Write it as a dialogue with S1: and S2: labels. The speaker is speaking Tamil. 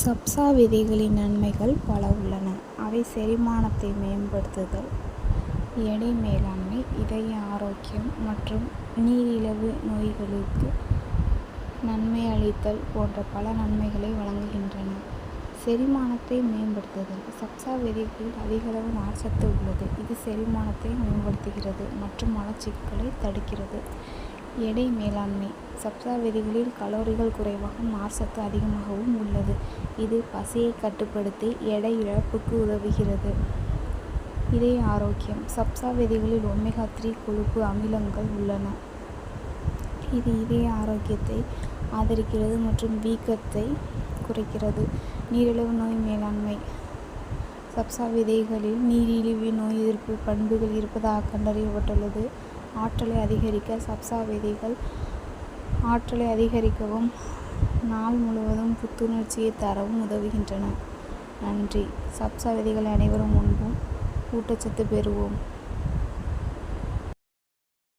S1: சப்சா விதைகளின் நன்மைகள் பல உள்ளன. அவை செரிமானத்தை மேம்படுத்துதல், எடை மேலாண்மை, இதய ஆரோக்கியம் மற்றும் நீரிழிவு நோய்களுக்கு நன்மை அளித்தல் போன்ற பல நன்மைகளை வழங்குகின்றன. செரிமானத்தை மேம்படுத்துதல் சப்சா விதைகளில் அதிகளவு நார்ச்சத்து உள்ளது. இது செரிமானத்தை மேம்படுத்துகிறது மற்றும் மலச்சிக்கலை தடுக்கிறது. எடை மேலாண்மை சப்ஸா விதிகளில் கலோரிகள் குறைவாகவும் நார்ச்சத்து அதிகமாகவும் உள்ளது. இது பசியை கட்டுப்படுத்தி எடை இழப்புக்கு உதவுகிறது. இதய ஆரோக்கியம் சப்ஸா விதிகளில் ஒமேகா-த்ரீ கொழுப்பு அமிலங்கள் உள்ளன. இது இதய ஆரோக்கியத்தை ஆதரிக்கிறது மற்றும் வீக்கத்தை குறைக்கிறது. நீரிழிவு நோய் மேலாண்மை சப்ஸா விதைகளில் நீரிழிவு நோய் எதிர்ப்பு பண்புகள் இருப்பதாக கண்டறியப்பட்டுள்ளது. ஆற்றலை அதிகரிக்க சப்சா விதைகள் ஆற்றலை அதிகரிக்கவும் நாள் முழுவதும் புத்துணர்ச்சியை தரவும் உதவுகின்றன. நன்றி சப்சா விதிகள் அனைவரும் உண்போம் ஊட்டச்சத்து பெறுவோம்.